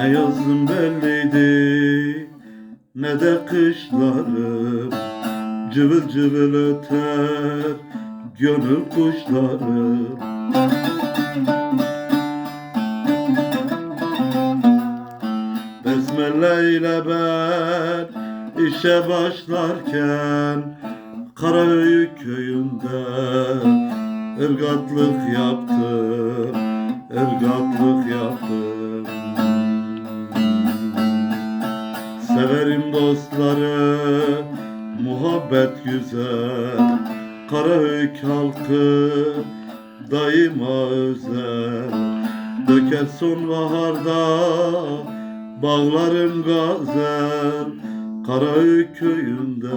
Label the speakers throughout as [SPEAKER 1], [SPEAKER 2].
[SPEAKER 1] Ne yazım belliydi ne de kışlarım. Cıvıl cıvıl öter gönül kuşları Besmele ile ben işe başlarken Karayük köyünde ırgatlık yaptım, ırgatlık yaptım. Severim dostları muhabbet güzel. Karaöyük halkı daima özel. Döker sonbaharda bağlarım gazel. Karaöyük köyünde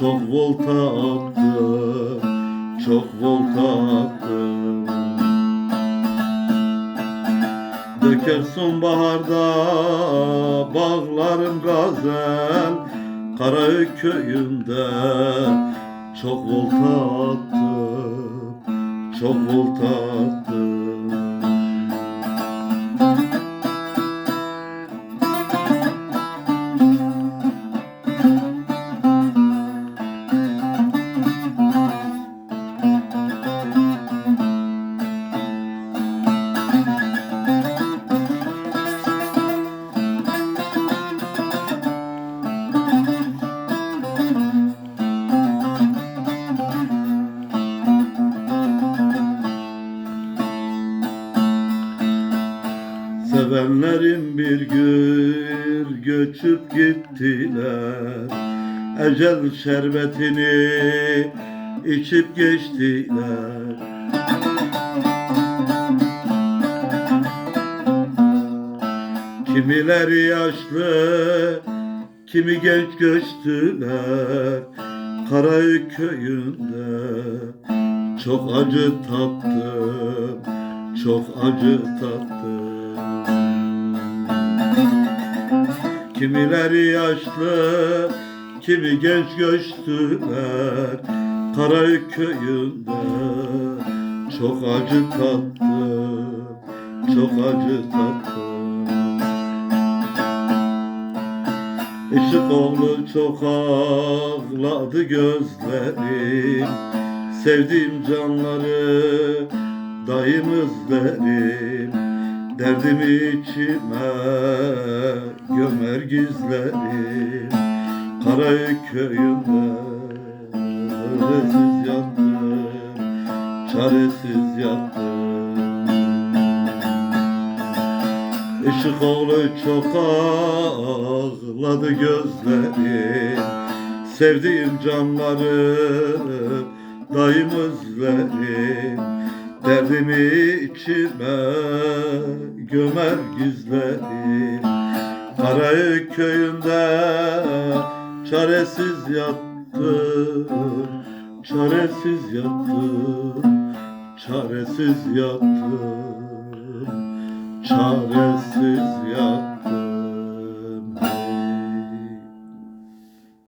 [SPEAKER 1] çok volta attım Çok volta attım Döker sonbaharda bağlarım gazel. Karaöyük köyünde çok volta attım Çok volta attım Sevenlerim bir gün göçüp gittiler. Ecel şerbetini içip geçtiler. Kimileri yaşlı, kimi genç göçtüler. Karaöyük köyünde çok acı tattım, çok acı tattım Kimileri yaşlı, kimi genç göçtüler. Karaöyük köyünde çok acı tattım, çok acı tattım Işık oğlu çok ağladı gözlerim Sevdiğim canları dayım özlerim Derdimi içime gömer gizlerim. Karaöyük köyünde çaresiz yattım Çaresiz yattım Işık oğlu çok ağladı gözlerim. Sevdiğim canları daim özlerim Derdimi içime gömer gizlerim Karaöyük köyünde çaresiz yattım Çaresiz yattım Çaresiz yattım Çaresiz yattım